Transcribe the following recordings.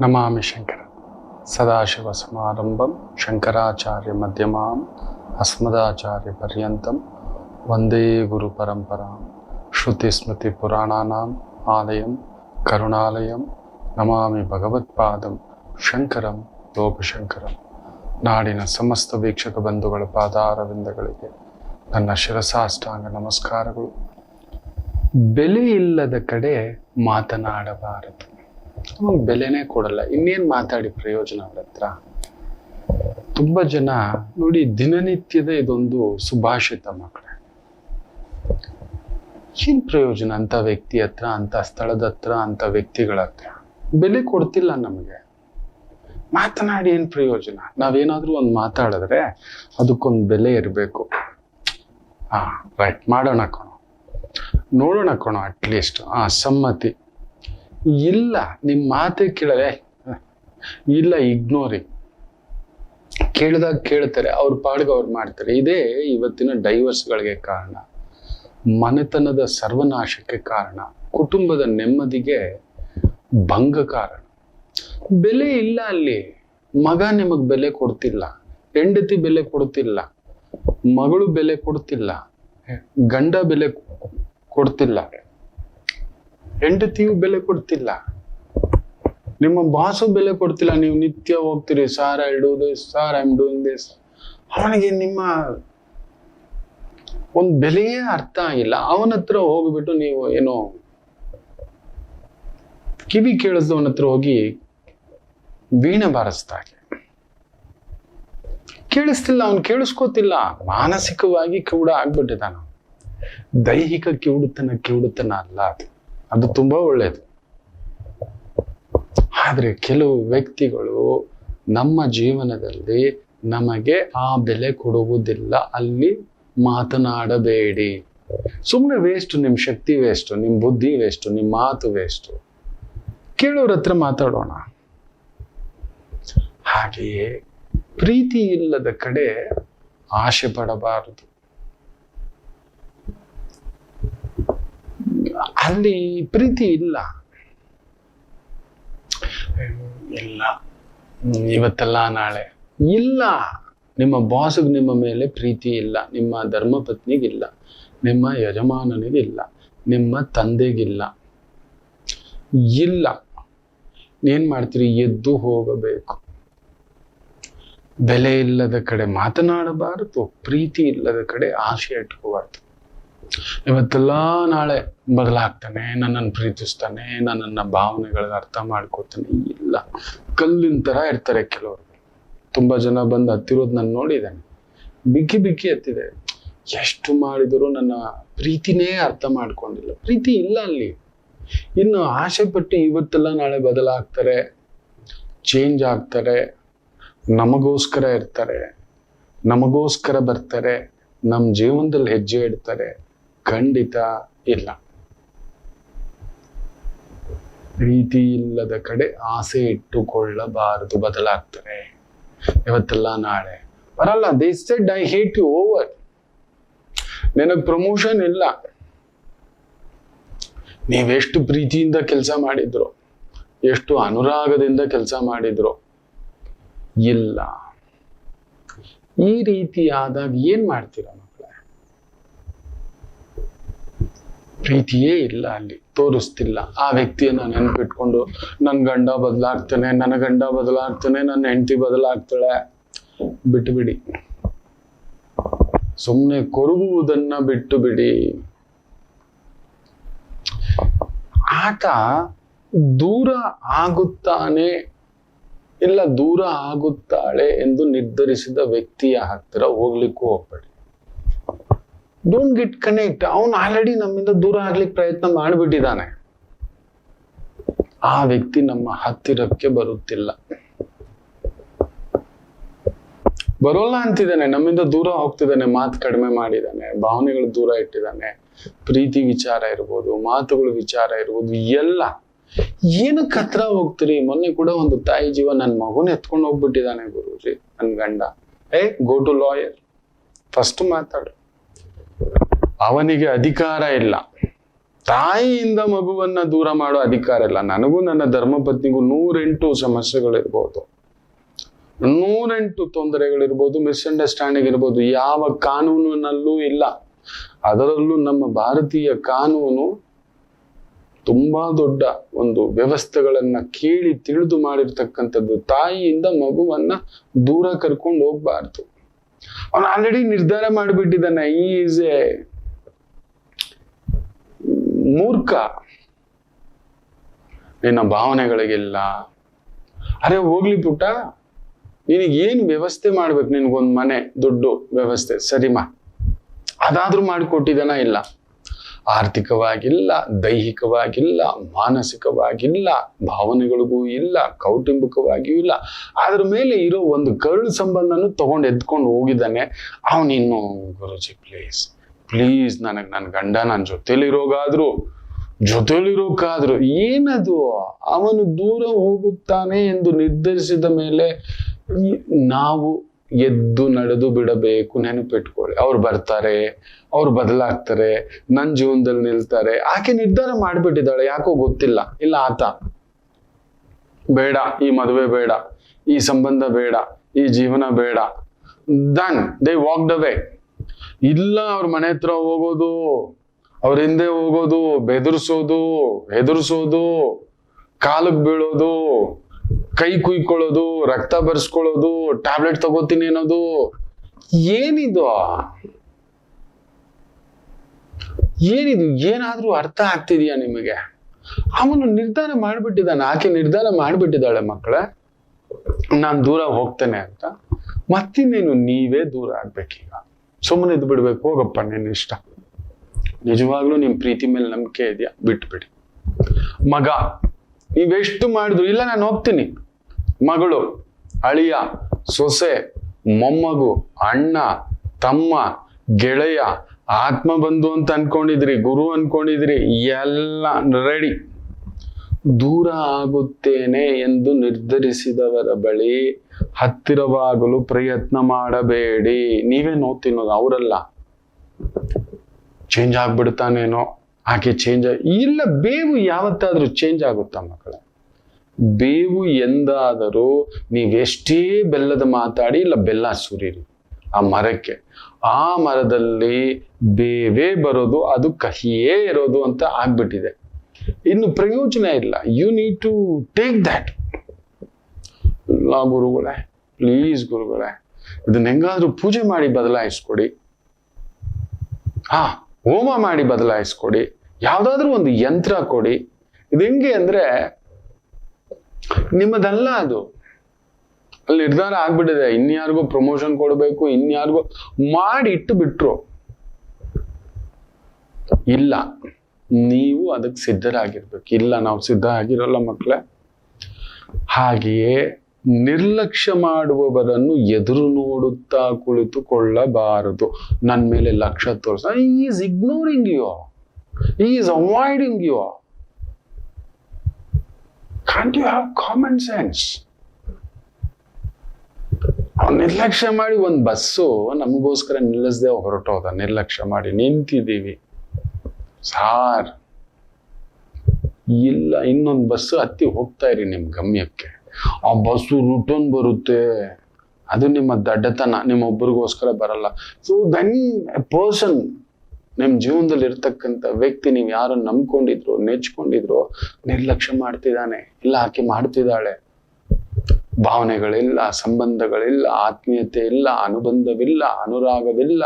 ನಮಾಮಿ ಶಂಕರ ಸದಾಶಿವ ಸಮಾರಂಭಂ ಶಂಕರಾಚಾರ್ಯ ಮಧ್ಯಮಾಂ ಅಸ್ಮದಾಚಾರ್ಯ ಪರ್ಯಂತಂ ವಂದೇ ಗುರು ಪರಂಪರಾಂ ಶ್ರುತಿ ಸ್ಮೃತಿ ಪುರಾಣಾನಾಂ ಆಲಯಂ ಕರುಣಾಲಯಂ ನಮಾಮಿ ಭಗವತ್ಪಾದಂ ಶಂಕರಂ ಲೋಕಶಂಕರಂ ನಾಡಿನ ಸಮಸ್ತ ವೀಕ್ಷಕ ಬಂಧುಗಳ ಪಾದಾರವಿಂದಗಳಿಗೆ ನನ್ನ ಶಿರಸಾಷ್ಟಾಂಗ ನಮಸ್ಕಾರಗಳು ಬೆಲೆ ಇಲ್ಲದ ಕಡೆ ಮಾತನಾಡಬಾರದು ನಮಗೆ ಬೆಲೆನೇ ಕೊಡಲ್ಲ. ಇನ್ನೇನು ಮಾತಾಡಿ ಪ್ರಯೋಜನ ಅವ್ರ ಹತ್ರ? ತುಂಬಾ ಜನ ನೋಡಿ ದಿನನಿತ್ಯದ ಇದೊಂದು ಸುಭಾಷಿತ ಮಕ್ಕಳೇ ಏನ್ ಪ್ರಯೋಜನ ಅಂತ ವ್ಯಕ್ತಿ ಹತ್ರ, ಅಂತ ಸ್ಥಳದ ಹತ್ರ, ಅಂತ ವ್ಯಕ್ತಿಗಳ ಹತ್ರ? ಬೆಲೆ ಕೊಡ್ತಿಲ್ಲ ನಮಗೆ. ಮಾತನಾಡಿ ಏನ್ ಪ್ರಯೋಜನ? ನಾವೇನಾದ್ರೂ ಒಂದು ಮಾತಾಡಿದ್ರೆ ಅದಕ್ಕೊಂದು ಬೆಲೆ ಇರಬೇಕು. ಹಾ ರೈಟ್ ಮಾಡೋಣ ಕಣೋ. ನೋಡೋಣ ಕಣೋ ಅಟ್ಲೀಸ್ಟ್ ಆ, ಸಮ್ಮತಿ. ಇಲ್ಲ ನಿಮ್ಮ ಮಾತೇ ಕೇಳಲೆ ಇಲ್ಲ ಇಗ್ನೋರಿಂಗ್ ಕೇಳಿದಾಗ ಕೇಳ್ತಾರೆ, ಅವ್ರ ಪಾಡ್ಗೆ ಅವ್ರು ಮಾಡ್ತಾರೆ. ಇದೇ ಇವತ್ತಿನ ಡೈವರ್ಸ್ಗಳಿಗೆ ಕಾರಣ. ಮನೆತನದ ಸರ್ವನಾಶಕ್ಕೆ ಕಾರಣ. ಕುಟುಂಬದ ನೆಮ್ಮದಿಗೆ ಭಂಗ ಕಾರಣ. ಬೆಲೆ ಇಲ್ಲ ಅಲ್ಲಿ. ಮಗ ನಿಮಗ್ ಬೆಲೆ ಕೊಡ್ತಿಲ್ಲ. ಹೆಂಡತಿ ಬೆಲೆ ಕೊಡ್ತಿಲ್ಲ. ಮಗಳು ಬೆಲೆ ಕೊಡ್ತಿಲ್ಲ. ಗಂಡ ಬೆಲೆ ಕೊಡ್ತಿಲ್ಲ. ಹೆಂಡತಿಯು ಬೆಲೆ ಕೊಡ್ತಿಲ್ಲ. ನಿಮ್ಮ ಬಾಸು ಬೆಲೆ ಕೊಡ್ತಿಲ್ಲ. ನೀವು ನಿತ್ಯ ಹೋಗ್ತೀರಿ. Sir I do this sir I am doing this ಅವನಿಗೆ ನಿಮ್ಮ ಒಂದು ಬೆಲೆಯೇ ಅರ್ಥ ಆಗಿಲ್ಲ. ಅವನ ಹತ್ರ ಹೋಗ್ಬಿಟ್ಟು ನೀವು ಏನೋ ಕಿವಿ ಕೇಳಿದವನ ಹತ್ರ ಹೋಗಿ ವೀಣೆ ಬಾರಿಸ್ದಾಗೆ ಕೇಳಿಸ್ತಿಲ್ಲ. ಅವನು ಕೇಳಿಸ್ಕೋತಿಲ್ಲ. ಮಾನಸಿಕವಾಗಿ ಕಿವುಡ ಆಗ್ಬಿಟ್ಟಿದ್ದಾನ. ದೈಹಿಕ ಕಿವುಡುತನ ಕಿವುಡುತನ ಅಲ್ಲ ಅದು. ಅದು ತುಂಬಾ ಒಳ್ಳೇದು. ಆದ್ರೆ ಕೆಲವು ವ್ಯಕ್ತಿಗಳು ನಮ್ಮ ಜೀವನದಲ್ಲಿ ನಮಗೆ ಆ ಬೆಲೆ ಕೊಡುವುದಿಲ್ಲ, ಅಲ್ಲಿ ಮಾತನಾಡಬೇಡಿ. ಸುಮ್ಮನೆ ವೇಸ್ಟ್ ನಿಮ್ಮ ಶಕ್ತಿ ವೇಸ್ಟ್ ನಿಮ್ಮ ಬುದ್ಧಿ ವೇಸ್ಟು ನಿಮ್ಮ ಮಾತು ವೇಸ್ಟು ಕೇಳೋರ ಹತ್ರ ಮಾತಾಡೋಣ. ಹಾಗೆಯೇ ಪ್ರೀತಿ ಇಲ್ಲದ ಕಡೆ ಆಸೆ ಪಡಬಾರದು. ಅಲ್ಲಿ ಪ್ರೀತಿ ಇಲ್ಲ. ಇಲ್ಲ. ಇವತ್ತಲ್ಲ ನಾಳೆ. ಇಲ್ಲ. ನಿಮ್ಮ ಬಾಸ್ಗೆ ನಿಮ್ಮ ಮೇಲೆ ಪ್ರೀತಿ ಇಲ್ಲ. ನಿಮ್ಮ ಧರ್ಮಪತ್ನಿಗಿಲ್ಲ ನಿಮ್ಮ ಯಜಮಾನನಿಗಿಲ್ಲ ನಿಮ್ಮ ತಂದೆಗಿಲ್ಲ ಇಲ್ಲ. ಏನ್ ಮಾಡ್ತೀರಿ? ಎದ್ದು ಹೋಗಬೇಕು. ಬೆಲೆ ಇಲ್ಲದ ಕಡೆ ಮಾತನಾಡಬಾರದು. ಪ್ರೀತಿ ಇಲ್ಲದ ಕಡೆ ಆಸೆ ಇಟ್ಕೋಬಾರ್ದು. ಇವತ್ತೆಲ್ಲ ನಾಳೆ ಬದಲಾಗ್ತಾನೆ, ನನ್ನನ್ನು ಪ್ರೀತಿಸ್ತಾನೆ, ನನ್ನನ್ನ ಭಾವನೆಗಳಿಗೆ ಅರ್ಥ ಮಾಡ್ಕೋತಾನೆ ಇಲ್ಲ. ಕಲ್ಲಿನ ತರ ಇರ್ತಾರೆ ಕೆಲವರು. ತುಂಬಾ ಜನ ಬಂದು ಹತ್ತಿರೋದು ನಾನು ನೋಡಿದ್ದೇನೆ. ಬಿಕ್ಕಿ ಬಿಕ್ಕಿ ಹತ್ತಿದೆ. ಎಷ್ಟು ಮಾಡಿದರೂ ನನ್ನ ಪ್ರೀತಿನೇ ಅರ್ಥ ಮಾಡ್ಕೊಂಡಿಲ್ಲ. ಪ್ರೀತಿ ಇಲ್ಲ ಅಲ್ಲಿ. ಇನ್ನು ಆಸೆ ಪಟ್ಟು ಇವತ್ತೆಲ್ಲ ನಾಳೆ ಬದಲಾಗ್ತಾರೆ ಚೇಂಜ್ ಆಗ್ತಾರೆ, ನಮಗೋಸ್ಕರ ಇರ್ತಾರೆ, ನಮಗೋಸ್ಕರ ಬರ್ತಾರೆ ನಮ್ಮ ಜೀವನದಲ್ಲಿ ಹೆಜ್ಜೆ ಇಡ್ತಾರೆ. ಖಂಡಿತ ಇಲ್ಲ. ಪ್ರೀತಿ ಇಲ್ಲದ ಕಡೆ ಆಸೆ ಇಟ್ಟುಕೊಳ್ಳಬಾರದು ಬದಲಾಗ್ತದೆ ಇವತ್ತೆಲ್ಲ ನಾಳೆ. ಬರಲ್ಲ they said I hate you over ನಿನಗ್ ಪ್ರಮೋಷನ್ ಇಲ್ಲ. ನೀವೆಷ್ಟು ಪ್ರೀತಿಯಿಂದ ಕೆಲಸ ಮಾಡಿದ್ರು, ಎಷ್ಟು ಅನುರಾಗದಿಂದ ಕೆಲಸ ಮಾಡಿದ್ರು, ಇಲ್ಲ. ಈ ರೀತಿ ಆದಾಗ ಏನ್ ಮಾಡ್ತೀರಾ ಮಕ್ಕಳೇ ಪ್ರೀತಿಯೇ ಇಲ್ಲ ಅಲ್ಲಿ, ತೋರಿಸ್ತಿಲ್ಲ. ಆ ವ್ಯಕ್ತಿಯನ್ನು ನೆನ್ಪಿಟ್ಕೊಂಡು ನನ್ನ ಗಂಡ ಬದಲಾಗ್ತಾನೆ ನನ್ನ ಗಂಡ ಬದಲಾಗ್ತಾನೆ ನನ್ನ ಹೆಂಡತಿ ಬದಲಾಗ್ತಾಳೆ. ಬಿಟ್ಟುಬಿಡಿ ಸುಮ್ಮನೆ ಕೊರಗುವುದನ್ನ ಬಿಟ್ಟು ಬಿಡಿ ಆತ ದೂರ ಆಗುತ್ತಾನೆ ಇಲ್ಲ ದೂರ ಆಗುತ್ತಾಳೆ ಎಂದು ನಿರ್ಧರಿಸಿದ ವ್ಯಕ್ತಿಯ ಹತ್ತಿರ ಹೋಗ್ಲಿಕ್ಕೂ ಹೋಗ್ಬೇಡಿ ಡೋಂಟ್ ಗೆಟ್ ಕನೆಕ್ಟ್ ಅವನು ಆಲ್ರೆಡಿ ನಮ್ಮಿಂದ ದೂರ ಆಗ್ಲಿಕ್ಕೆ ಪ್ರಯತ್ನ ಮಾಡಿಬಿಟ್ಟಿದ್ದಾನೆ. ಆ ವ್ಯಕ್ತಿ ನಮ್ಮ ಹತ್ತಿರಕ್ಕೆ ಬರುತ್ತಿಲ್ಲ. ಬರೋಲ್ಲ ಅಂತಿದ್ದಾನೆ, ನಮ್ಮಿಂದ ದೂರ ಹೋಗ್ತಿದ್ದಾನೆ, ಮಾತು ಕಡಿಮೆ ಮಾಡಿದ್ದಾನೆ, ಭಾವನೆಗಳು ದೂರ ಇಟ್ಟಿದ್ದಾನೆ, ಪ್ರೀತಿ ವಿಚಾರ ಇರ್ಬೋದು, ಮಾತುಗಳು ವಿಚಾರ ಇರ್ಬೋದು, ಎಲ್ಲ. ಏನಕ್ಕೆ ಹತ್ರ ಹೋಗ್ತೀರಿ? ಮೊನ್ನೆ ಕೂಡ ಒಂದು ತಾಯಿ ಜೀವ ನನ್ನ ಮಗುನ ಎತ್ಕೊಂಡು ಹೋಗ್ಬಿಟ್ಟಿದ್ದಾನೆ ಗುರುಜಿ, ನನ್ ಗಂಡ. ಏ ಗೋ ಟು ಲಾಯರ್ ಫಸ್ಟ್ ಮಾತಾಡು. ಅವನಿಗೆ ಅಧಿಕಾರ ಇಲ್ಲ. ತಾಯಿಯಿಂದ ಮಗುವನ್ನ ದೂರ ಮಾಡೋ ಅಧಿಕಾರ ಇಲ್ಲ. ನನಗೂ ನನ್ನ ಧರ್ಮಪತ್ನಿಗೂ ನೂರೆಂಟು ಸಮಸ್ಯೆಗಳಿರ್ಬೋದು. ನೂರೆಂಟು ತೊಂದರೆಗಳಿರ್ಬೋದು ಮಿಸ್ಅಂಡರ್ಸ್ಟ್ಯಾಂಡಿಂಗ್ ಇರ್ಬೋದು. ಯಾವ ಕಾನೂನಿನಲ್ಲೂ ಇಲ್ಲ. ಅದರಲ್ಲೂ ನಮ್ಮ ಭಾರತೀಯ ಕಾನೂನು ತುಂಬಾ ದೊಡ್ಡ ಒಂದು ವ್ಯವಸ್ಥೆಗಳನ್ನ ಕೇಳಿ ತಿಳಿದು ಮಾಡಿರ್ತಕ್ಕಂಥದ್ದು. ತಾಯಿಯಿಂದ ಮಗುವನ್ನ ದೂರ ಕರ್ಕೊಂಡು ಹೋಗ್ಬಾರ್ದು. ಅವನು ಆಲ್ರೆಡಿ ನಿರ್ಧಾರ ಮಾಡಿಬಿಟ್ಟಿದ್ದಾನೆ. ಈಸ್ ಎ ಮೂರ್ಖ. ನಿನ್ನ ಭಾವನೆಗಳಿಗಿಲ್ಲ. ಅರೆ ಹೋಗ್ಲಿ ಪುಟ್ಟ. ನಿನಗೆ ಏನ್ ವ್ಯವಸ್ಥೆ ಮಾಡ್ಬೇಕು ನಿನಗೊಂದು ಮನೆ, ದುಡ್ಡು ವ್ಯವಸ್ಥೆ? ಸರಿಮಾ. ಅದಾದ್ರೂ ಮಾಡಿಕೊಟ್ಟಿದ್ದಾನ ಇಲ್ಲ. ಆರ್ಥಿಕವಾಗಿಲ್ಲ, ದೈಹಿಕವಾಗಿಲ್ಲ, ಮಾನಸಿಕವಾಗಿಲ್ಲ, ಭಾವನೆಗಳಿಗೂ ಇಲ್ಲ, ಕೌಟುಂಬಿಕವಾಗಿಯೂ ಇಲ್ಲ. ಅದ್ರ ಮೇಲೆ ಇರೋ ಒಂದು ಕರುಳು ಸಂಬಂಧನೂ ತಗೊಂಡು ಎದ್ಕೊಂಡು ಹೋಗಿದ್ದಾನೆ. ಅವನಿನ್ನು ಗುರುಜಿ ಪ್ಲೀಸ್ ಪ್ಲೀಸ್ ನನಗೆ ನನ್ನ ಗಂಡ ನನ್ನ ಜೊತೆಲಿರೋಗಾದ್ರು, ಜೊತೆಲಿರೋಕಾದ್ರು, ಏನದು? ಅವನು ದೂರ ಹೋಗುತ್ತಾನೆ ಎಂದು ನಿರ್ಧರಿಸಿದ ಮೇಲೆ ನಾವು ಎದ್ದು ನಡೆದು ಬಿಡಬೇಕು ನೆನಪಿಟ್ಕೊಳ್ಳಿ. ಅವ್ರು ಬರ್ತಾರೆ, ಅವ್ರು ಬದಲಾಗ್ತಾರೆ ನನ್ನ ಜೀವನದಲ್ಲಿ ನಿಲ್ತಾರೆ. ಆಕೆ ನಿರ್ಧಾರ ಮಾಡ್ಬಿಟ್ಟಿದ್ದಾಳೆ, ಯಾಕೋ ಗೊತ್ತಿಲ್ಲ. ಇಲ್ಲ, ಆತ. ಬೇಡ, ಈ ಮದುವೆ ಬೇಡ, ಈ ಸಂಬಂಧ ಬೇಡ, ಈ ಜೀವನ ಬೇಡ. Then they walk the way ಇಲ್ಲ ಅವ್ರ ಮನೆ ಹತ್ರ ಹೋಗೋದು, ಅವ್ರ ಹಿಂದೆ ಹೋಗೋದು, ಬೆದರ್ಸೋದು, ಹೆದರ್ಸೋದು ಕಾಲಕ್ಕೆ ಬೀಳೋದು, ಕೈ ಕುಯ್ಕೊಳ್ಳೋದು, ರಕ್ತ ಬರ್ಸ್ಕೊಳ್ಳೋದು, ಟ್ಯಾಬ್ಲೆಟ್ ತಗೋತೀನಿ ಅನ್ನೋದು, ಏನಿದು? ಏನಿದು? ಏನಾದ್ರೂ ಅರ್ಥ ಆಗ್ತಿದೆಯಾ ನಿಮಗೆ? ಅವನು ನಿರ್ಧಾರ ಮಾಡ್ಬಿಟ್ಟಿದ್ದಾನೆ, ಆಕೆ ನಿರ್ಧಾರ ಮಾಡ್ಬಿಟ್ಟಿದ್ದಾಳೆ ಮಕ್ಕಳೇ. ನಾನು ದೂರ ಹೋಗ್ತೇನೆ ಅಂತ. ಮತ್ತಿನ್ನೇನು ನೀವೇ ದೂರ ಆಗ್ಬೇಕೀಗ. ಸುಮ್ಮನೆ ಇದ್ದು ಬಿಡ್ಬೇಕು, ಹೋಗಪ್ಪ ನಿನ್ನ ಇಷ್ಟ. ನಿಜವಾಗ್ಲೂ ನಿಮ್ ಪ್ರೀತಿ ಮೇಲೆ ನಂಬಿಕೆ ಇದೆಯಾ? ಬಿಟ್ಬಿಡಿ. ಮಗ ನೀವೆಷ್ಟು ಮಾಡಿದ್ರು, ಇಲ್ಲ ನಾನು ಹೋಗ್ತೀನಿ. ಮಗಳು, ಅಳಿಯ, ಸೊಸೆ, ಮೊಮ್ಮಗು, ಅಣ್ಣ, ತಮ್ಮ, ಗೆಳೆಯ, ಆತ್ಮ ಬಂಧು ಅಂತ ಅನ್ಕೊಂಡಿದ್ರಿ, ಗುರು ಅನ್ಕೊಂಡಿದ್ರಿ, ಎಲ್ಲ ರೆಡಿ ದೂರ ಆಗುತ್ತೇನೆ ಎಂದು ನಿರ್ಧರಿಸಿದವರ ಬಳಿ ಹತ್ತಿರವಾಗಲು ಪ್ರಯತ್ನ ಮಾಡಬೇಡಿ. ನೀವೇ ನೋವು ತಿನ್ನೋದು, ಅವರಲ್ಲ. ಚೇಂಜ್ ಆಗ್ಬಿಡ್ತಾನೇನೋ, ಆಕೆ ಚೇಂಜ್ ಇಲ್ಲ, ಬೇವು ಯಾವತ್ತಾದ್ರೂ ಚೇಂಜ್ ಆಗುತ್ತಾ ಮಕ್ಕಳೇ? ಬೇವು ಎಂದಾದರೂ ನೀವೆಷ್ಟೇ ಬೆಲ್ಲದ ಮಾತಾಡಿ, ಇಲ್ಲ, ಬೆಲ್ಲ ಸುರಿರಿ, ಆ ಮರಕ್ಕೆ. ಆ ಮರದಲ್ಲಿ ಬೇವೇ ಬರೋದು, ಅದು ಕಹಿಯೇ ಇರೋದು ಅಂತ ಆಗ್ಬಿಟ್ಟಿದೆ. ಇನ್ನು ಪ್ರಯೋಜನ ಇಲ್ಲ. You need to take that ಇಲ್ಲ ಗುರುಗಳೇ ಪ್ಲೀಸ್ ಗುರುಗಳೇ, ಇದನ್ನ ಹೆಂಗಾದ್ರೂ ಪೂಜೆ ಮಾಡಿ ಬದಲಾಯಿಸ್ಕೊಡಿ. ಹಾ, ಹೋಮ ಮಾಡಿ ಬದಲಾಯಿಸ್ಕೊಡಿ. ಯಾವುದಾದ್ರೂ ಒಂದು ಯಂತ್ರ ಕೊಡಿ. ಇದು ಹೆಂಗೆ ಅಂದ್ರೆ, ನಿಮ್ಮದಲ್ಲ ಅದು. ಅಲ್ಲಿ ನಿರ್ಧಾರ ಆಗ್ಬಿಟ್ಟಿದೆ. ಇನ್ಯಾರಿಗೂ ಪ್ರಮೋಷನ್ ಕೊಡಬೇಕು, ಇನ್ಯಾರಿಗೂ ಮಾಡಿ ಇಟ್ಟು ಬಿಟ್ರು. ಇಲ್ಲ, ನೀವು ಅದಕ್ಕೆ ಸಿದ್ಧರಾಗಿರ್ಬೇಕು. ಇಲ್ಲ, ನಾವು ಸಿದ್ಧ ಆಗಿರಲ್ಲ ಮಕ್ಕಳೇ ಹಾಗೆಯೇ ನಿರ್ಲಕ್ಷ್ಯ ಮಾಡುವವರನ್ನು ಎದುರು ನೋಡುತ್ತಾ ಕುಳಿತುಕೊಳ್ಳಬಾರದು. ನನ್ನ ಮೇಲೆ ಲಕ್ಷ್ಯ ತೋರಿಸ. Is ignoring you is avoiding you can't you have common sense ನಿರ್ಲಕ್ಷ್ಯ ಮಾಡಿ ಒಂದು ಬಸ್ಸು ನಮಗೋಸ್ಕರ ನಿಲ್ಲಿಸದೆ ಹೊರಟೋದ ನಿರ್ಲಕ್ಷ್ಯ ಮಾಡಿ ನಿಂತಿದ್ದೀವಿ. ಸಾರ್. ಇಲ್ಲ, ಇನ್ನೊಂದು ಬಸ್ಸು ಹತ್ತಿ ಹೋಗ್ತಾ ಇರಿ ನಿಮ್ಮ ಗಮ್ಯಕ್ಕೆ. ಆ ಬಸ್ಸು ರಿಟರ್ನ್ ಬರುತ್ತೆ. ಅದು ನಿಮ್ಮ ದಡ್ಡತನ, ನಿಮ್ಮ ಒಬ್ಬರಿಗೋಸ್ಕರ ಬರಲ್ಲ. ಸೊ ವೆನ್ ಎ ಪರ್ಸನ್ ನಿಮ್ಮ ಜೀವನದಲ್ಲಿ ಇರ್ತಕ್ಕಂಥ ವ್ಯಕ್ತಿ, ನೀವು ಯಾರನ್ನ ನಂಬ್ಕೊಂಡಿದ್ರು, ನೆಚ್ಕೊಂಡಿದ್ರು, ನಿರ್ಲಕ್ಷ್ಯ ಮಾಡ್ತಿದ್ದಾನೆ, ಇಲ್ಲ ಆಕೆ ಮಾಡ್ತಿದ್ದಾಳೆ. ಭಾವನೆಗಳಿಲ್ಲ, ಸಂಬಂಧಗಳಿಲ್ಲ ಆತ್ಮೀಯತೆ ಇಲ್ಲ ಅನುಬಂಧವಿಲ್ಲ, ಅನುರಾಗವಿಲ್ಲ,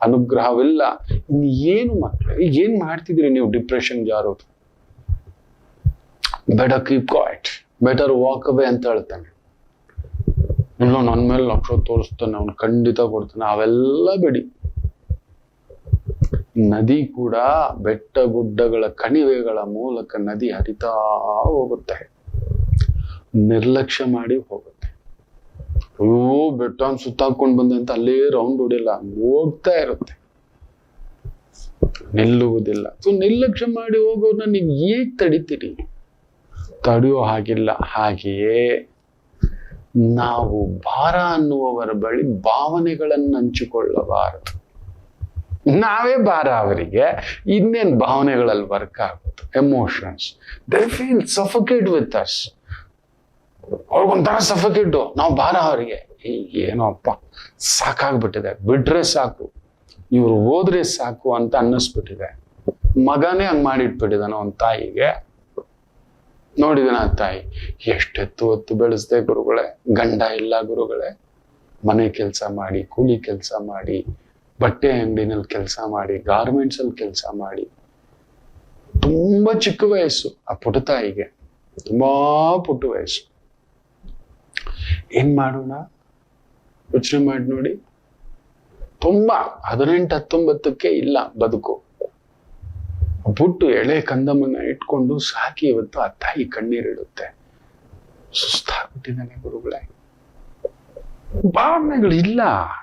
ಅನುಗ್ರಹವಿಲ್ಲ. ಇನ್ನು ಏನು ಮಕ್ಕಳು ಏನ್ ಮಾಡ್ತಿದ್ರಿ ನೀವು depression ಜಾರೋದು better keep quiet better walk away ಅಂತ ಹೇಳ್ತಾನೆ. ಇಲ್ಲ ನನ್ನ ಮೇಲೆ ಲಕ್ಷ ತೋರಿಸ್ತಾನೆ, ಅವ್ನು ಖಂಡಿತ ಕೊಡ್ತಾನೆ. ಅವೆಲ್ಲ ಬಿಡಿ. ನದಿ ಕೂಡ ಬೆಟ್ಟ ಗುಡ್ಡಗಳ ಕಣಿವೆಗಳ ಮೂಲಕ ನದಿ ಹರಿತಾ ಹೋಗುತ್ತೆ. ನಿರ್ಲಕ್ಷ್ಯ ಮಾಡಿ ಹೋಗುತ್ತೆ. ಅಯ್ಯೋ, ಬೆಟ್ಟ ಸುತ್ತಾಕೊಂಡು ಬಂದೆ ಅಂತ ಅಲ್ಲೇ ರೌಂಡ್ ಹೊಡಿಲ್ಲ ಹೋಗ್ತಾ ಇರುತ್ತೆ. ನಿಲ್ಲುವುದಿಲ್ಲ. ಸೊ ನಿರ್ಲಕ್ಷ್ಯ ಮಾಡಿ ಹೋಗೋರ್ನ ನೀವು ಏಕ್ ತಡಿತೀರಿ? ತಡೆಯೋ ಹಾಗಿಲ್ಲ. ಹಾಗೆಯೇ ನಾವು ಭಾರ ಅನ್ನುವವರ ಬಳಿ ಭಾವನೆಗಳನ್ನು ಹಂಚಿಕೊಳ್ಳಬಾರದು. ನಾವೇ ಭಾರ ಅವರಿಗೆ, ಇನ್ನೇನ್ ಭಾವನೆಗಳಲ್ಲಿ ವರ್ಕ್ ಆಗುತ್ತೆ emotions they feel suffocate with us ಅವ್ರಿಗೊಂಥರ suffocate ನಾವು ಭಾರ ಅವರಿಗೆ. ಏನೋ ಅಪ್ಪ ಸಾಕಾಗ್ಬಿಟ್ಟಿದೆ. ಬಿಟ್ರೆ ಸಾಕು. ಇವ್ರು ಹೋದ್ರೆ ಸಾಕು ಅಂತ ಅನ್ನಿಸ್ಬಿಟ್ಟಿದೆ. ಮಗನೇ ಹಂಗೆ ಮಾಡಿಟ್ಬಿಟ್ಟಿದ್ದಾನೆ ಅವನ ತಾಯಿಗೆ. ನೋಡಿದನ ತಾಯಿ? ಎಷ್ಟೆತ್ತು ಹೊತ್ತು ಬೆಳೆಸ್ದೆ ಗುರುಗಳೇ? ಗಂಡ ಇಲ್ಲ ಗುರುಗಳೇ. ಮನೆ ಕೆಲಸ ಮಾಡಿ, ಕೂಲಿ ಕೆಲಸ ಮಾಡಿ, ಬಟ್ಟೆ ಅಂಗಡಿನಲ್ಲಿ ಕೆಲಸ ಮಾಡಿ ಗಾರ್ಮೆಂಟ್ಸ್ ಅಲ್ಲಿ ಕೆಲಸ ಮಾಡಿ. ತುಂಬಾ ಚಿಕ್ಕ ವಯಸ್ಸು ಆ ಪುಟ ತಾಯಿಗೆ. ತುಂಬಾ ಪುಟ್ಟ ವಯಸ್ಸು. ಏನ್ ಮಾಡೋಣ? ಯೋಚನೆ ಮಾಡಿ ನೋಡಿ. ತುಂಬಾ, ಹದಿನೆಂಟು ಹತ್ತೊಂಬತ್ತಕ್ಕೆ ಇಲ್ಲ ಬದುಕು. ಪುಟ್ಟು ಎಳೆ ಕಂದಮ್ಮನ್ನ ಇಟ್ಕೊಂಡು ಸಾಕಿ ಇವತ್ತು ಆ ತಾಯಿ ಕಣ್ಣೀರಿಡುತ್ತೆ. ಸುಸ್ತಾಗ್ಬಿಟ್ಟಿದ್ದಾನೆ ಗುರುಗಳೇ. ಭಾವನೆಗಳು ಇಲ್ಲ.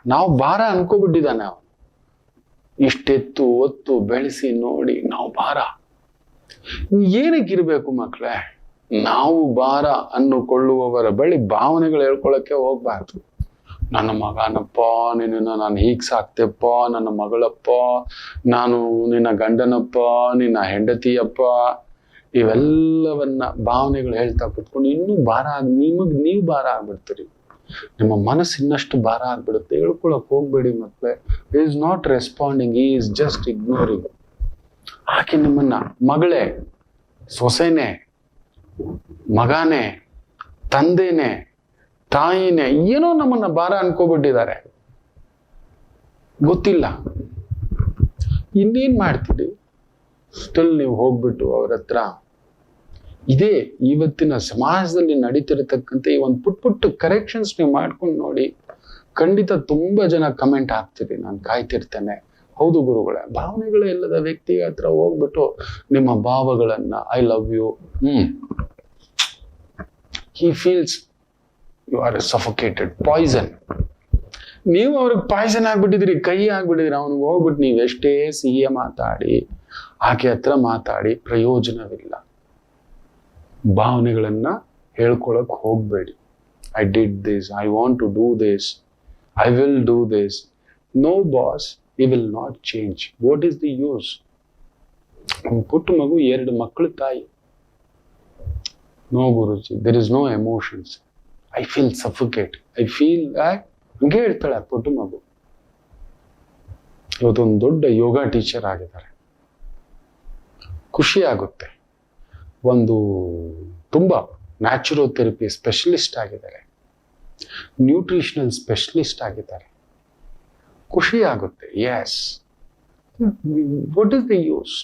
ನಾವು ಭಾರ ಅನ್ಕೋಬಿಟ್ಟಿದ್ದಾನೆ ಅವನು. ಇಷ್ಟೆತ್ತು ಒತ್ತು ಬೆಳೆಸಿ ನೋಡಿ ನಾವು ಭಾರ. ಏನಕ್ಕಿರ್ಬೇಕು ಮಕ್ಳೇ ನಾವು ಭಾರ ಅನ್ನುಕೊಳ್ಳುವವರ ಬಳಿ ಭಾವನೆಗಳು ಹೇಳ್ಕೊಳಕ್ಕೆ ಹೋಗ್ಬಾರ್ದು. ನನ್ನ ಮಗನಪ್ಪ ನಿನ್ನ ನಾನು ಹೀಗೆ ಸಾಕ್ತೆಪ್ಪ, ನನ್ನ ಮಗಳಪ್ಪ, ನಾನು ನಿನ್ನ ಗಂಡನಪ್ಪ, ನಿನ್ನ ಹೆಂಡತಿಯಪ್ಪ, ಇವೆಲ್ಲವನ್ನ ಭಾವನೆಗಳು ಹೇಳ್ತಾ ಕುತ್ಕೊಂಡು ಇನ್ನೂ ಭಾರ ಆಗಿ, ನಿಮಗೆ ನೀವು ಭಾರ ಆಗ್ಬಿಡ್ತೀರಿ. ನಿಮ್ಮ ಮನಸ್ಸು ಇನ್ನಷ್ಟು ಭಾರ ಆಗ್ಬಿಡುತ್ತೆ. ಹೇಳ್ಕೊಳಕ್ ಹೋಗ್ಬೇಡಿ ಮತ್ತೆ is not responding is just ignoring ಆಕೆ ನಿಮ್ಮನ್ನ ಮಗಳೇ, ಸೊಸೆನೆ, ಮಗನೇ, ತಂದೆನೆ ತಾಯಿನೇ ಏನೋ ನಮ್ಮನ್ನ ಭಾರ ಅನ್ಕೋಬಿಟ್ಟಿದ್ದಾರೆ. ಗೊತ್ತಿಲ್ಲ. ಇನ್ನೇನ್ ಮಾಡ್ತೀರಿ? ಸ್ಟಿಲ್ ನೀವು ಹೋಗ್ಬಿಟ್ಟು ಅವ್ರ ಹತ್ರ ಇದೇ ಇವತ್ತಿನ ಸಮಾಜದಲ್ಲಿ ನಡೀತಿರತಕ್ಕಂಥ ಈ ಒಂದು ಪುಟ್ ಪುಟ್ಟ ಕರೆಕ್ಷನ್ಸ್ ನೀವು ಮಾಡ್ಕೊಂಡು ನೋಡಿ ಖಂಡಿತ ತುಂಬಾ ಜನ ಕಮೆಂಟ್ ಹಾಕ್ತೀರಿ. ನಾನು ಕಾಯ್ತಿರ್ತೇನೆ. ಹೌದು ಗುರುಗಳೇ, ಭಾವನೆಗಳೇ ಇಲ್ಲದ ವ್ಯಕ್ತಿ ಹತ್ರ ಹೋಗ್ಬಿಟ್ಟು ನಿಮ್ಮ ಭಾವಗಳನ್ನ I love you hmm. He feels you are suffocated poison ನೀವು ಅವ್ರಿಗೆ ಪಾಯ್ಸನ್ ಆಗ್ಬಿಟ್ಟಿದ್ರಿ ಕೈ ಆಗ್ಬಿಟ್ಟಿದ್ರಿ ಅವ್ನಿಗೆ ಹೋಗ್ಬಿಟ್ಟು ನೀವು ಎಷ್ಟೇ ಸಿಹಿಯ ಮಾತಾಡಿ, ಆಕೆ ಹತ್ರ ಮಾತಾಡಿ ಪ್ರಯೋಜನವಿಲ್ಲ. ಭಾವನೆಗಳನ್ನ ಹೇಳ್ಕೊಳಕ್ ಹೋಗ್ಬೇಡಿ. I did this I want to do this I will do this no boss he will not change what is the use ಪುಟ್ಟ ಮಗು, ಎರಡು ಮಕ್ಕಳು ತಾಯಿ. No Guruji there is no emotions I feel suffocate I feel ಹಂಗೆ ಹೇಳ್ತಾಳೆ ಆ ಪುಟ್ಟ ಮಗು. ಇವತ್ತೊಂದು ದೊಡ್ಡ ಯೋಗ ಟೀಚರ್ ಆಗಿದ್ದಾರೆ. ಖುಷಿ ಆಗುತ್ತೆ. ಒಂದು ತುಂಬ ನ್ಯಾಚುರೋಥೆರಪಿ ಸ್ಪೆಷಲಿಸ್ಟ್ ಆಗಿದ್ದಾರೆ. ನ್ಯೂಟ್ರಿಷನಲ್ ಸ್ಪೆಷಲಿಸ್ಟ್ ಆಗಿದ್ದಾರೆ. ಖುಷಿ ಆಗುತ್ತೆ. Yes what is the use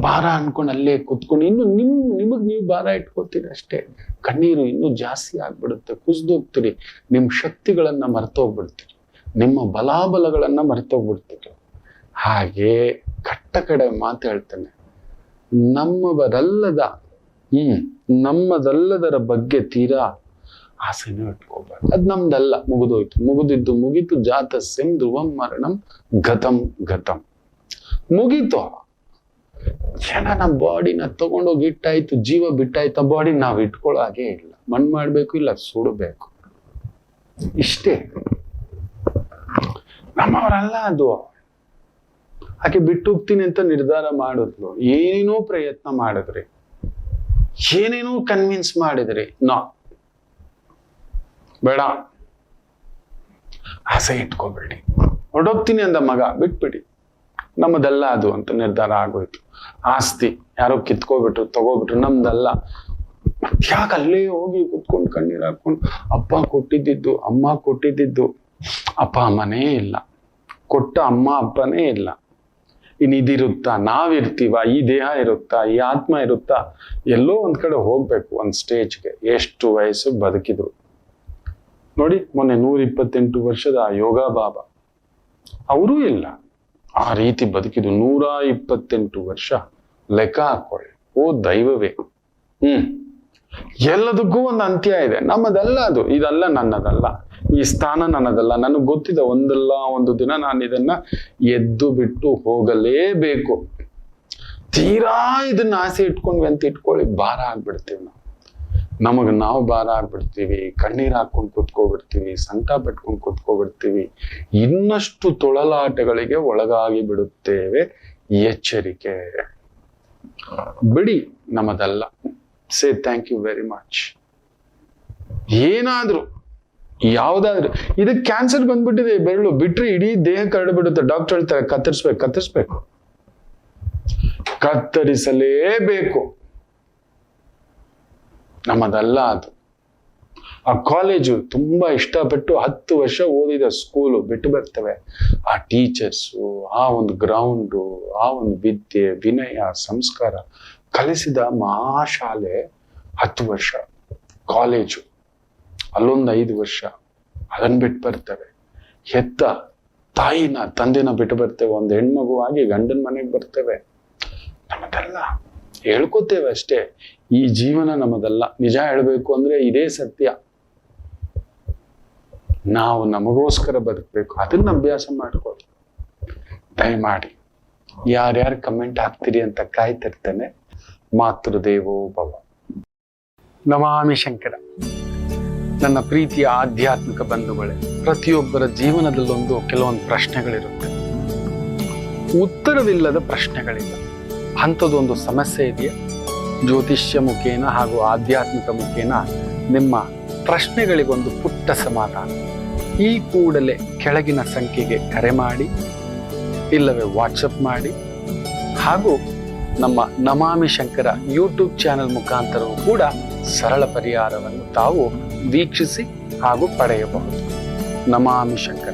ಭಾರ ಅನ್ಕೊಂಡು ಅಲ್ಲೇ ಕುತ್ಕೊಂಡು, ಇನ್ನು ನಿಮ್, ನಿಮಗ್ ನೀವು ಭಾರ ಇಟ್ಕೋತೀರಿ ಅಷ್ಟೇ. ಕಣ್ಣೀರು ಇನ್ನೂ ಜಾಸ್ತಿ ಆಗ್ಬಿಡುತ್ತೆ. ಕುಸ್ದೋಗ್ತೀರಿ. ನಿಮ್ ಶಕ್ತಿಗಳನ್ನ ಮರ್ತೋಗ್ಬಿಡ್ತೀರಿ. ನಿಮ್ಮ ಬಲಾಬಲಗಳನ್ನ ಮರ್ತೋಗ್ಬಿಡ್ತೀರಿ. ಹಾಗೆ ಕಟ್ಟ ಕಡೆ ಮಾತು ಹೇಳ್ತೇನೆ. ನಮ್ಮವರಲ್ಲದ, ಹ್ಮ್, ನಮ್ಮದಲ್ಲದರ ಬಗ್ಗೆ ತೀರಾ ಆಸೆನೂ ಇಟ್ಕೋಬಾರ್ದು ಅದ್ ನಮ್ದಲ್ಲ, ಮುಗಿದೋಯ್ತು. ಮುಗಿದಿದ್ದು ಮುಗೀತು, ಜಾತ ಸೆಂ ಮರಣಂ ಗತಂ ಗತಂ ಮುಗೀತು. ಜನ ನಮ್ಮ ಬಾಡಿನ ತಗೊಂಡೋಗಿ ಇಟ್ಟಾಯ್ತು, ಜೀವ ಬಿಟ್ಟಾಯ್ತು ಬಾಡಿ ನಾವು ಇಟ್ಕೊಳ್ಳೋ ಹಾಗೆ ಇಲ್ಲ. ಮಣ್ಣು ಮಾಡ್ಬೇಕು ಇಲ್ಲ, ಸುಡಬೇಕು. ಇಷ್ಟೇ. ನಮ್ಮವರಲ್ಲ ಅದು. ಆಕೆ ಬಿಟ್ಟು ಹೋಗ್ತೀನಿ ಅಂತ ನಿರ್ಧಾರ ಮಾಡಿದ್ಲು. ಏನೇನೋ ಪ್ರಯತ್ನ ಮಾಡಿದ್ರಿ. ಏನೇನೋ ಕನ್ವಿನ್ಸ್ ಮಾಡಿದ್ರಿ. ನಾ. ಬೇಡ. ಆಸೆ ಇಟ್ಕೋಬೇಡಿ. ಹೊರಡೋಗ್ತೀನಿ ಅಂದ ಮಗ, ಬಿಟ್ಬಿಡಿ. ನಮ್ಮದಲ್ಲ ಅದು ಅಂತ ನಿರ್ಧಾರ ಆಗೋಯ್ತು. ಆಸ್ತಿ, ಯಾರೋ ಕಿತ್ಕೋಬಿಟ್ರು, ತಗೋಬಿಟ್ರು, ನಮ್ದಲ್ಲ. ಯಾಕೆ ಅಲ್ಲೇ ಹೋಗಿ ಕುತ್ಕೊಂಡು ಕಣ್ಣೀರ್ ಹಾಕೊಂಡು ಅಪ್ಪ ಕೊಟ್ಟಿದ್ದಿದ್ದು, ಅಮ್ಮ ಕೊಟ್ಟಿದ್ದಿದ್ದು? ಅಪ್ಪ ಅಮ್ಮನೇ ಇಲ್ಲ. ಕೊಟ್ಟ ಅಮ್ಮ ಅಪ್ಪನೇ ಇಲ್ಲ. ಇನ್ ಇದಿರುತ್ತಾ? ನಾವಿರ್ತೀವ? ಈ ದೇಹ ಇರುತ್ತಾ? ಈ ಆತ್ಮ ಇರುತ್ತಾ? ಎಲ್ಲೋ ಒಂದ್ ಕಡೆ ಹೋಗ್ಬೇಕು ಒಂದ್ ಸ್ಟೇಜ್ಗೆ. ಎಷ್ಟು ವಯಸ್ಸು ಬದುಕಿದ್ರು. ನೋಡಿ, ಮೊನ್ನೆ ನೂರ ಇಪ್ಪತ್ತೆಂಟು ವರ್ಷದ ಯೋಗ ಬಾಬಾ. ಅವರೂ ಇಲ್ಲ. ಆ ರೀತಿ ಬದುಕಿದ್ದು ನೂರ ಇಪ್ಪತ್ತೆಂಟು ವರ್ಷ ಲೆಕ್ಕ ಹಾಕೊಳ್ಳಿ ಓ ದೈವವೇ. ಹ್ಮ್. ಎಲ್ಲದಕ್ಕೂ ಒಂದು ಅಂತ್ಯ ಇದೆ. ನಮ್ಮದಲ್ಲ ಅದು. ಇದಲ್ಲ ನನ್ನದಲ್ಲ. ಈ ಸ್ಥಾನ ನನ್ನದಲ್ಲ. ನನಗೆ ಗೊತ್ತಿದೆ, ಒಂದಲ್ಲ ಒಂದು ದಿನ ನಾನು ಇದನ್ನ ಎದ್ದು ಬಿಟ್ಟು ಹೋಗಲೇಬೇಕು. ತೀರಾ ಇದನ್ನ ಆಸೆ ಇಟ್ಕೊಂಡ್ವಿ ಅಂತ ಇಟ್ಕೊಳ್ಳಿ, ಭಾರ ಆಗ್ಬಿಡ್ತೀವಿ ನಾವು. ನಮಗ್ ನಾವು ಭಾರ ಆಗ್ಬಿಡ್ತೀವಿ, ಕಣ್ಣೀರ್ ಹಾಕೊಂಡು ಕುತ್ಕೋಬಿಡ್ತೀವಿ ಸಂಕಟ ಪಟ್ಕೊಂಡು ಕುತ್ಕೋಬಿಡ್ತೀವಿ, ಇನ್ನಷ್ಟು ತೊಳಲಾಟಗಳಿಗೆ ಒಳಗಾಗಿ ಬಿಡುತ್ತೇವೆ ಎಚ್ಚರಿಕೆ. ಬಿಡಿ ನಮ್ಮದಲ್ಲ say thank you very much ಏನಾದ್ರೂ, ಯಾವ್ದಾದ್ರು ಇದಕ್ಕೆ ಕ್ಯಾನ್ಸರ್ ಬಂದ್ಬಿಟ್ಟಿದೆ, ಬೆರಳು, ಬಿಟ್ರೆ ಇಡೀ ದೇಹ ಕರಡ್ಬಿಡುತ್ತೆ ಡಾಕ್ಟರ್ ಹೇಳ್ತಾರೆ, ಕತ್ತರಿಸ್ಬೇಕು ಕತ್ತರಿಸ್ಬೇಕು. ಕತ್ತರಿಸಲೇಬೇಕು. ನಮ್ಮದಲ್ಲ ಅದು. ಆ ಕಾಲೇಜು ತುಂಬಾ ಇಷ್ಟಪಟ್ಟು ಹತ್ತು ವರ್ಷ ಓದಿದ ಸ್ಕೂಲು ಬಿಟ್ಟು ಬರ್ತವೆ. ಆ ಟೀಚರ್ಸು ಆ ಒಂದು ಗ್ರೌಂಡು ಆ ಒಂದು ವಿದ್ಯೆ, ವಿನಯ, ಸಂಸ್ಕಾರ ಕಲಿಸಿದ ಮಹಾಶಾಲೆ ಹತ್ತು ವರ್ಷ. ಕಾಲೇಜು ಅಲ್ಲೊಂದು ಐದು ವರ್ಷ. ಅದನ್ನು ಬಿಟ್ಟು ಬರ್ತವೆ. ಹೆತ್ತ ತಾಯಿನ, ತಂದೆನ ಬಿಟ್ಟು ಬರ್ತೇವೆ. ಒಂದು ಹೆಣ್ಮಗುವಾಗಿ ಗಂಡನ ಮನೆಗೆ ಬರ್ತೇವೆ. ನಮ್ಮದಲ್ಲ. ಹೇಳ್ಕೊತೇವೆ ಅಷ್ಟೇ. ಈ ಜೀವನ ನಮ್ಮದಲ್ಲ ನಿಜ ಹೇಳಬೇಕು ಅಂದ್ರೆ ಇದೇ ಸತ್ಯ. ನಾವು ನಮಗೋಸ್ಕರ ಬದುಕಬೇಕು. ಅದನ್ನ ಅಭ್ಯಾಸ ಮಾಡ್ಕೊಳ್ಳಿ. ದಯಮಾಡಿ. ಯಾರ್ಯಾರು ಕಮೆಂಟ್ ಹಾಕ್ತೀರಿ ಅಂತ ಕಾಯ್ತಿರ್ತೇನೆ. ಮಾತೃದೇವೋ ಭವ. ನಮಾಮಿ ಶಂಕರ. ನನ್ನ ಪ್ರೀತಿಯ ಆಧ್ಯಾತ್ಮಿಕ ಬಂಧುಗಳೇ, ಪ್ರತಿಯೊಬ್ಬರ ಜೀವನದಲ್ಲೊಂದು ಕೆಲವೊಂದು ಪ್ರಶ್ನೆಗಳಿರುತ್ತೆ. ಉತ್ತರವಿಲ್ಲದ ಪ್ರಶ್ನೆಗಳಿಲ್ಲ. ಅಂಥದ್ದೊಂದು ಸಮಸ್ಯೆ ಇದೆಯಾ? ಜ್ಯೋತಿಷ್ಯ ಮುಖೇನ ಹಾಗೂ ಆಧ್ಯಾತ್ಮಿಕ ಮುಖೇನ ನಿಮ್ಮ ಪ್ರಶ್ನೆಗಳಿಗೊಂದು ಪುಟ್ಟ ಸಮಾಧಾನ. ಈ ಕೂಡಲೇ ಕೆಳಗಿನ ಸಂಖ್ಯೆಗೆ ಕರೆ ಮಾಡಿ, ಇಲ್ಲವೇ ವಾಟ್ಸಪ್ ಮಾಡಿ, ಹಾಗೂ ನಮ್ಮ ನಮಾಮಿ ಶಂಕರ ಯೂಟ್ಯೂಬ್ ಚಾನೆಲ್ ಮುಖಾಂತರವೂ ಕೂಡ ಸರಳ ಪರಿಹಾರವನ್ನು ತಾವು ವೀಕ್ಷಿಸಿ ಹಾಗೂ ಪಡೆಯಬಹುದು. ನಮಾಮಿ ಶಂಕರ.